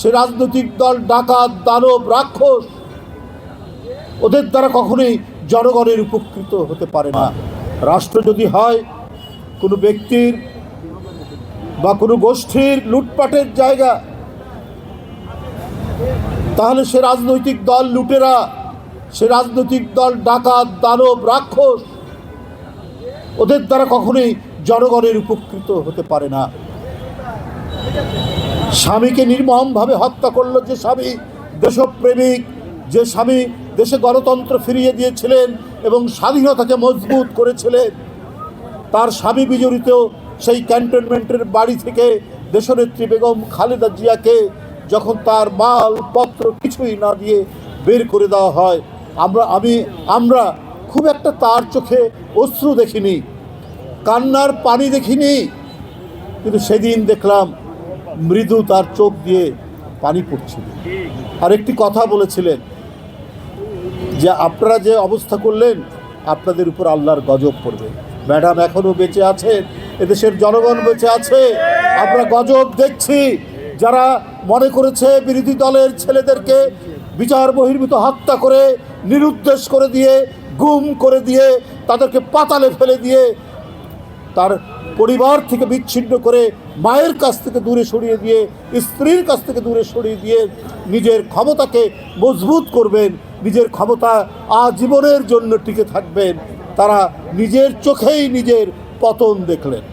সে রাজনৈতিক দল, ডাকাত, দানব, রাক্ষস, ওদের দ্বারা কখনোই জনগণের উপকৃত হতে পারে না। রাষ্ট্র যদি হয়, কোনো ব্যক্তির বা কোনো গোষ্ঠীর লুটপাটের জায়গা, তাহলে সে রাজনৈতিক দল লুটেরা, সে রাজনৈতিক দল ডাকাত, দানব, রাক্ষস, ওদের দ্বারা কখনোই জনগণের উপকৃত হতে পারে না। স্বামীকে নির্মমভাবে হত্যা করল যে স্বামী দেশপ্রেমিক, যে স্বামী দেশে গণতন্ত্র ফিরিয়ে দিয়েছিলেন এবং স্বাধীনতাকে মজবুত করেছিলেন। তার স্বামী বিজড়িত সেই ক্যান্টনমেন্টের বাড়ি থেকে দেশনেত্রী বেগম খালেদা জিয়াকে যখন তার মাল পত্র কিছুই না দিয়ে বের করে দেওয়া হয়, আমরা, আমি, আমরা খুব একটা তার চোখে অশ্রু দেখিনি, কান্নার পানি দেখিনি। কিন্তু সেদিন দেখলাম মৃদু তার চোখ দিয়ে পানি পড়ছিল। আর একটি কথা বলেছিলেন যে, আপনারা যে অবস্থা করলেন, আপনাদের উপর আল্লাহর গজব পড়বে। ম্যাডাম এখনও বেঁচে আছেন, এদেশের জনগণ বেঁচে আছে। আমরা গজব দেখছি। যারা মনে করেছে বিরোধী দলের ছেলেদেরকে বিচার বহির্ভূত হত্যা করে, নিরুদ্দেশ করে দিয়ে, গুম করে দিয়ে, তাদেরকে পাতালে ফেলে দিয়ে তার পরিবার থেকে বিচ্ছিন্ন করে মায়ের কাছ থেকে দূরে সরিয়ে দিয়ে, স্ত্রীর কাছ থেকে দূরে সরিয়ে দিয়ে নিজের ক্ষমতাকে মজবুত করবেন, নিজের ক্ষমতা আজীবনের জন্য টিকে থাকবেন। তারা নিজের চোখেই নিজের পতন দেখলেন।